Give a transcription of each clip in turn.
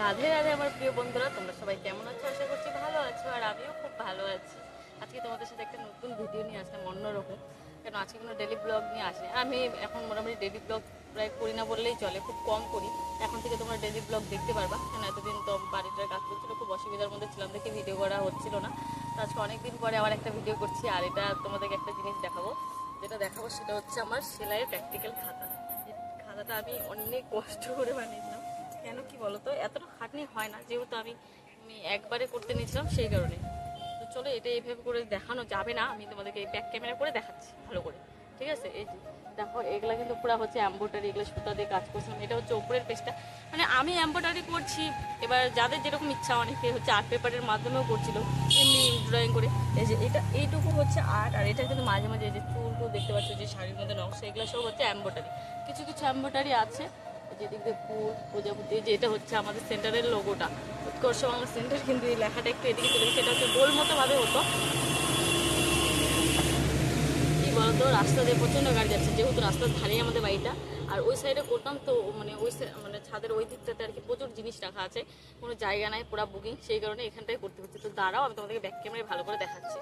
রাধে রাধে আমার প্রিয় বন্ধুরা, তোমরা সবাই কেমন আছো? আশা করছি ভালো আছো আর আমিও খুব ভালো আছি। আজকে তোমাদের সাথে একটা নতুন ভিডিও নিয়ে আসলাম, অন্যরকম। কেন, আজকে কোনো ডেলি ব্লগ নিয়ে আসে আমি এখন মোটামুটি ডেলি ব্লগ প্রায় করি না বললেই চলে, খুব কম করি। এখন থেকে তোমরা ডেলি ব্লগ দেখতে পারবা। কেন, এতদিন তো বাড়িটার কাজ করছিল, খুব অসুবিধার মধ্যে ছিলাম, দেখে ভিডিও করা হচ্ছিল না। তো আজকে অনেকদিন পরে আবার একটা ভিডিও করছি, আর এটা তোমাদেরকে একটা জিনিস দেখাবো। যেটা দেখাবো সেটা হচ্ছে আমার সেলাইয়ের প্র্যাকটিক্যাল খাতা। খাতাটা আমি অনেক কষ্ট করে বানিয়েছিলাম। কেন কি বলতো? এতটা খাটনি হয় না, যেহেতু আমি একবারে করতে নিয়েছিলাম সেই কারণে। তো চলো, এটা এইভাবে করে দেখানো যাবে না, আমি তোমাদেরকে এই ব্যাক ক্যামেরা করে দেখাচ্ছি, ভালো করে। ঠিক আছে? এই যে, দেখো, এগুলা কিন্তু পুরো হচ্ছে এম্ব্রয়ডারি এগুলো সুতা দিয়ে কাজ করছিলাম। এটা হচ্ছে ওপরের পেজটা মানে আমি এম্ব্রয়ডারি করছি, এবার যাদের যেরকম ইচ্ছা, অনেকে হচ্ছে আর্ট পেপারের মাধ্যমেও করছিল, এমনি ড্রয়িং করে। এই যে, এটা, এইটুকু হচ্ছে আর্ট আর এটা কিন্তু মাঝে মাঝে যে চুলগুলো দেখতে পাচ্ছ, যে শাড়ির মধ্যে নকশা, এগুলো সব হচ্ছে এম্ব্রয়ডারি কিছু কিছু এম্ব্রয়ডারি আছে যেদিক দিয়ে ফুল প্রজাপতি যে এটা হচ্ছে আমাদের সেন্টারের লোগোটা উৎকর্ষ বাংলা সেন্টার, কিন্তু এই লেখাটা একটু এদিকে চলে এটা হচ্ছে গোল মতো ভাবে হতো। কি বলতো, রাস্তা দিয়ে প্রচণ্ড গাড়ি যাচ্ছে, যেহেতু রাস্তার ধারেই আমাদের বাড়িটা। আর ওই সাইডে করতাম তো মানে ওই মানে ছাদের ওই দিকটাতে আর কি প্রচুর জিনিস রাখা আছে। কোনো জায়গা নাই, পুরা বুকিং সেই কারণে এখানটাই করতে হচ্ছে। তো দাঁড়াও, আমি তোমাদেরকে ব্যাক ক্যামেরায় ভালো করে দেখাচ্ছি।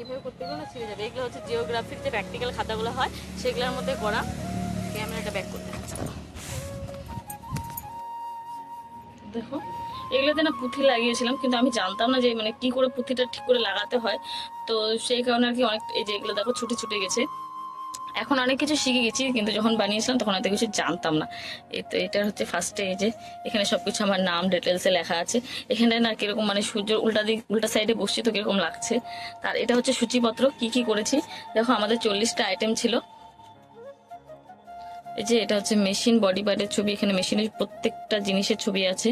এইভাবে করতে গেলে ছিঁড়ে যাবে এগুলো হচ্ছে জিওগ্রাফির যে প্র্যাকটিক্যাল খাতাগুলো হয়, সেগুলোর মধ্যে করা ক্যামেরাটা ব্যাক করতে দেখো এগুলোতে না পুঁথি লাগিয়েছিলাম, কিন্তু আমি জানতাম না যে মানে কি করে পুঁথিটা ঠিক করে লাগাতে হয়। তো সেই কারণে আর কি অনেক, এই যে এগুলো দেখো ছুটে ছুটে গেছে। এখন অনেক কিছু শিখে গেছি, কিন্তু যখন বানিয়েছিলাম তখন এত কিছু জানতাম না। এই তো এটার হচ্ছে ফার্স্টে এই যে, এখানে সব কিছু আমার নাম ডিটেলসে লেখা আছে। এখানে না কীরকম মানে সূর্য উল্টা দিক, উল্টা সাইডে বসছি তো কীরকম লাগছে। তার, এটা হচ্ছে সূচিপত্র, কি কি করেছি? দেখো আমাদের চল্লিশটা আইটেম ছিল। এই যে এটা হচ্ছে মেশিন বডি পার্টের ছবি, এখানে মেশিনের প্রত্যেকটা জিনিসের ছবি আছে।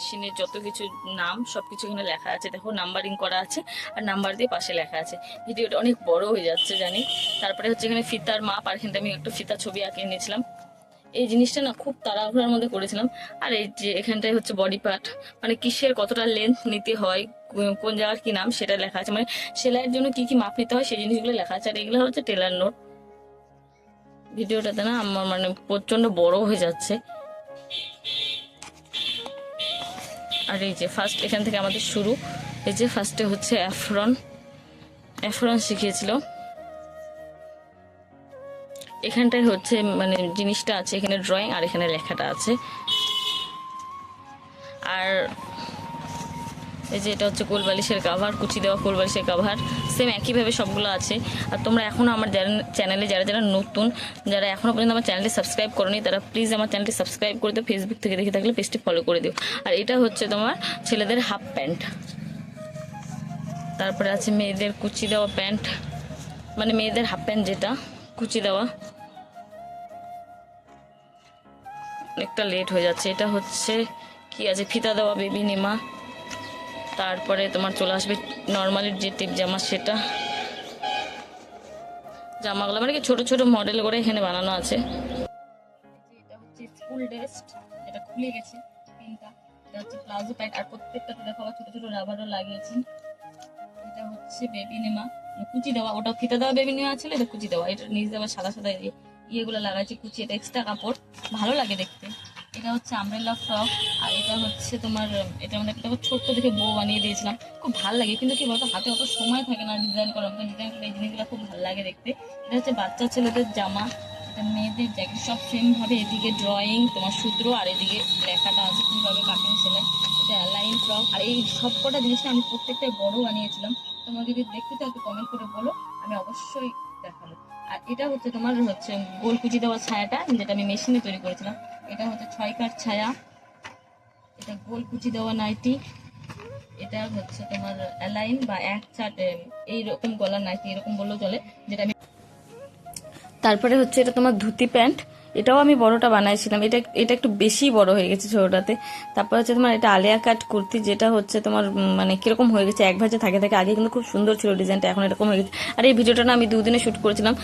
মেশিনের যত কিছু নাম সব কিছু এখানে লেখা আছে। দেখো নাম্বারিং করা আছে আর নাম্বার দিয়ে পাশে লেখা আছে। ভিডিওটা অনেক বড় হয়ে যাচ্ছে, জানি। তারপরে হচ্ছে এখানে ফিতার মাপ, আর এখানটা আমি একটা ফিতা ছবি আঁকিয়ে নিয়েছিলাম। এই জিনিসটা না খুব তাড়াহুড়ার মধ্যে করেছিলাম। আর এই যে এখানটায় হচ্ছে বডি পার্ট মানে কিসের কতটা লেন্থ নিতে হয় কোন জায়গার কি নাম, সেটা লেখা আছে। মানে সেলাইয়ের জন্য কি কি মাপ নিতে হয়, সেই জিনিসগুলো লেখা আছে। আর এগুলো হচ্ছে টেলার নোট ভিডিওটাতে না আমার মানে প্রচণ্ড বড় হয়ে যাচ্ছে। আর এই যে ফার্স্ট এখান থেকে আমাদের শুরু। এই যে ফার্স্টে হচ্ছে অ্যাফরন অ্যাফরন শিখিয়েছিল। এখানটায় হচ্ছে মানে জিনিসটা আছে, এখানে ড্রয়িং আর এখানে লেখাটা আছে। আর এই যে এটা হচ্ছে কোলবালিশের কাভার কুচি দেওয়া কোলবালিশের কাভার সেম একইভাবে সবগুলো আছে। আর তোমরা এখনও আমার চ্যানেলে যারা যারা নতুন, যারা এখনও পর্যন্ত আমার চ্যানেলটি সাবস্ক্রাইব করনি, তারা প্লিজ আমার চ্যানেলটি সাবস্ক্রাইব করে দিও ফেসবুক থেকে দেখে থাকলে পেজটি ফলো করে দিও। আর এটা হচ্ছে তোমার ছেলেদের হাফ প্যান্ট তারপরে আছে মেয়েদের কুচি দেওয়া প্যান্ট মানে মেয়েদের হাফ প্যান্ট যেটা, কুচি দেওয়া। অনেকটা লেট হয়ে যাচ্ছে। এটা হচ্ছে কি আছে? ফিতা দেওয়া বেবি নিমা। তারপরে তোমার চলে আসবে নর্মালি যে টিপ জামা সেটা। জামাগুলো মানে কি ছোট ছোট মডেল করে এখানে বানানো আছে। এটা হচ্ছে স্কুল ড্রেস এটা খুলে গেছে এটা হচ্ছে আর আবার ছোট ছোট রাবারও লাগিয়েছি। এটা হচ্ছে বেবি নেমা। কুচি দেওয়া, ওটা বেবি এটা কুচি দেওয়া। এটা দেওয়া সাদা সাদা ইয়েগুলো লাগাইছি কুচি, এটা এক্সট্রা কাপড়। ভালো লাগে দেখতে। এটা হচ্ছে আমব্রেলা ফ্রক আর এটা হচ্ছে তোমার, এটা মানে একটা ছোট্ট দেখে বউ বানিয়ে দিয়েছিলাম। খুব ভালো লাগে, কিন্তু কি বলতো, হাতে অত সময় থাকে না ডিজাইন করার মতো। ডিজাইন করে এই জিনিসগুলো খুব ভালো লাগে দেখতে। এটা হচ্ছে বাচ্চা ছেলেদের জামা, এটা মেয়েদের জ্যাকেট সব সেম ভাবে এদিকে ড্রয়িং তোমার সূত্র, আর এদিকে লেখাটা আছে কীভাবে কাটিং সেলাই। এটা লাইন ফ্রক আর এই সব কটা জিনিসটা আমি প্রত্যেকটাই বড় বানিয়েছিলাম। তোমরা যদি দেখতে চাও একটু কমেন্ট করে বলো, আমি অবশ্যই আর এটা হচ্ছে তোমার হচ্ছে গোল কুচি দেওয়া ছায়াটা যেটা আমি মেশিনে তৈরি করেছিলাম। এটা হচ্ছে ছয় কাঠ ছায়া। এটা গোল কুচি দেওয়া নাইটি। এটা হচ্ছে তোমার অ্যালাইন বা এক চাট এইরকম গলার নাইটি, এরকম বললেও চলে, যেটা আমি তারপরে হচ্ছে এটা তোমার ধুতি প্যান্ট। এটাও আমি বড়টা বানাইছিলাম। এটা এটা একটু বেশি বড় হয়ে গেছে ছোটটাতে। তারপর হচ্ছে তোমার এটা আলিয়া কাট কুর্তি, যেটা হচ্ছে তোমার মানে কীরকম হয়ে গেছে, এক ভাজে থাকে থাকে। আগে কিন্তু খুব সুন্দর ছিল ডিজাইনটা, এখন এরকম হয়ে গেছে। আর এই ভিডিওটা না আমি দুদিনে শ্যুট করেছিলাম।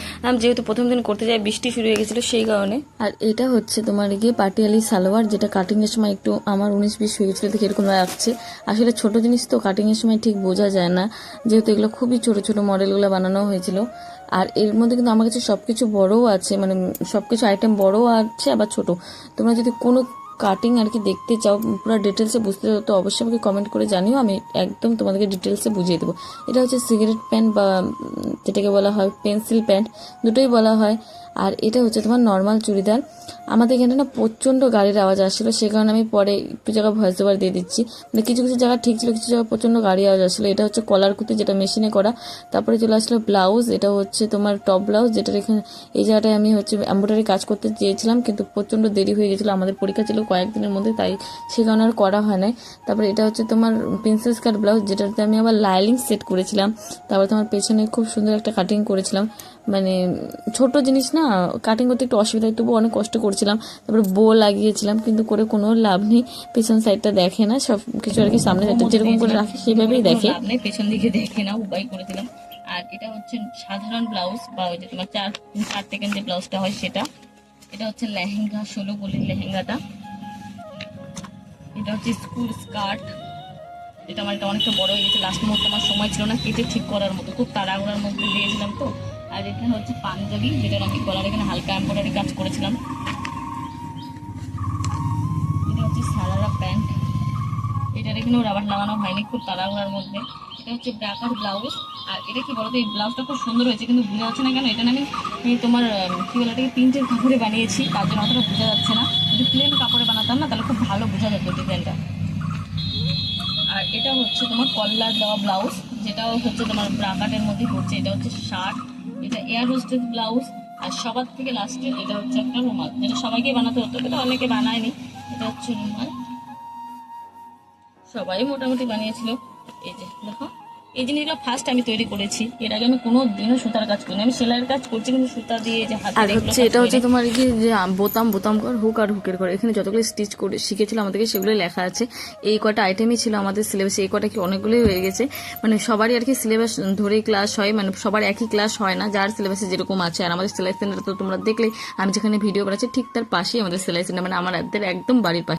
যেহেতু প্রথম দিন করতে যাই, বৃষ্টি শুরু হয়ে গেছিল সেই কারণে। আর এটা হচ্ছে তোমার গিয়ে পাটিয়ালি সালোয়ার, যেটা কাটিংয়ের সময় একটু আমার উনিশ বিশ হয়ে গেছিল দেখে এরকম লাগছে। আসলে ছোট জিনিস তো কাটিংয়ের সময় ঠিক বোঝা যায় না। যেহেতু এগুলো খুবই ছোট ছোট মডেলগুলো বানানো হয়েছিল। আর এর মধ্যে কিন্তু আমার কাছে সবকিছু বড়ও আছে মানে সবকিছু আইটেম বড়ও আছে, আবার ছোট। তোমরা যদি কোনো কাটিং আর কি দেখতে চাও, পুরো ডিটেলসে বুঝতে চাও তো অবশ্যই আমাকে কমেন্ট করে জানিও, আমি একদম তোমাদেরকে ডিটেলসে বুঝিয়ে দেবো। এটা হচ্ছে সিগারেট প্যান্ট বা যেটাকে বলা হয় পেন্সিল প্যান্ট দুটোই বলা হয়। আর এটা হচ্ছে তোমার নর্মাল চুড়িদার। আমাদের এখানে না প্রচণ্ড গাড়ির আওয়াজ আসছিল, সে কারণে আমি পরে একটু জায়গা ভয়েস ওভার দিয়ে দিচ্ছি। মানে কিছু কিছু জায়গা ঠিক ছিল, কিছু জায়গা প্রচণ্ড গাড়ি আওয়াজ আসছিল। এটা হচ্ছে কলার কুতি যেটা মেশিনে করা। তারপরে চলে আসলো ব্লাউজ এটা হচ্ছে তোমার টপ ব্লাউজ যেটা এখানে এই জায়গাটায় আমি হচ্ছে এম্ব্রয়ডারি কাজ করতে চেয়েছিলাম, কিন্তু প্রচণ্ড দেরি হয়ে গেছিল। আমাদের পরীক্ষা ছিল কয়েকদিনের মধ্যে, তাই সে কারণে আর করা হয় নাই। তারপরে এটা হচ্ছে তোমার পেন্সিল স্কার্ট ব্লাউজ যেটাতে আমি আবার লাইলিং সেট করেছিলাম। তারপরে তোমার পেছনে খুব সুন্দর একটা কাটিং করেছিলাম। মানে ছোট জিনিস না কাটিং করতে একটু অসুবিধা হয় তবু অনেক কষ্ট করছিলাম। তারপরে বো লাগিয়েছিলাম কিন্তু করে কোনো লাভ নেই। পেছন সাইডটা দেখে না সব কিছু আর কি সামনে সাইডটা যেরকম করে রাখি সেভাবেই দেখে। পেছন দিকে দেখে না উপায় করেছিলাম আর এটা হচ্ছে সাধারণ ব্লাউজ বা ওই যে তোমার চার চার থেকে যে ব্লাউজটা হয় সেটা। এটা হচ্ছে লেহেঙ্গা ষোলো গলির লেহেঙ্গাটা। এটা হচ্ছে স্কুল স্কার্ট এটা আমার এটা অনেকটা বড় হয়ে গেছে। লাস্ট মুহূর্তে আমার সময় ছিল না কেটে ঠিক করার মতো খুব তাড়াহুড়ার মধ্যে দিয়েছিলাম তো। আর এখানে হচ্ছে পাঞ্জাবি যেটা আমি গলার এখানে হালকা এম্বয়ডারি কাজ করেছিলাম। এটা হচ্ছে সারারা প্যান্ট। এটার এখানেও রাবার লাগানো হয়নি, খুব তাড়াহুড়ার মধ্যে। এটা হচ্ছে ব্রাকার ব্লাউজ আর এটা কি বলতো, এই ব্লাউজটা খুব সুন্দর হয়েছে, কিন্তু বোঝা যাচ্ছে না কেন, এটা না আমি তোমার কি বলে এটাকে, তিনটের কাপড়ে বানিয়েছি, তার জন্য অতটা বোঝা যাচ্ছে না। যদি প্লেন কাপড়ে বানাতাম না, তাহলে খুব ভালো বোঝা যেত ডিজাইনটা এটা হচ্ছে তোমার কল্লার দেওয়া ব্লাউজ, যেটাও হচ্ছে তোমার ব্রাকাটের মধ্যে হচ্ছে এটা হচ্ছে শার্ট, এটা এয়ার হোস্টেস ব্লাউজ, আর সবার থেকে লাস্টে এটা হচ্ছে একটা রুমাল, যেটা সবাইকে বানাতে হতো, কিন্তু অনেকে বানায়নি, এটা হচ্ছে রুমাল। সবাই মোটামুটি বানিয়েছিল, এই যে দেখো। এই জিনিসগুলো ফার্স্ট আমি তৈরি করেছি। এর আগে আমি কোনো দিনও সুতার কাজ করিনি। আমি সেলাইয়ের কাজ করছি কিন্তু সুতা দিয়ে যে হাতে আর হচ্ছে এটা হচ্ছে তোমার কি যে বোতাম বোতাম কর হুক আর হুকের কর। এখানে যতগুলো স্টিচ করে শিখেছিল আমাদেরকে সেগুলো লেখা আছে। এই কটা আইটেমই ছিল আমাদের সিলেবাসে এই কটা কি অনেকগুলোই হয়ে গেছে। মানে সবারই আর কি সিলেবাস ধরেই ক্লাস হয়। মানে সবার একই ক্লাস হয় না। যার সিলেবাসে যেরকম আছে। আর আমাদের সেলাই সেন্টার তো তোমরা দেখলে আমি যেখানে ভিডিও বানাচ্ছি ঠিক তার পাশেই আমাদের সেলাই সেন্টার মানে আমাদের একদম বাড়ির পাশে।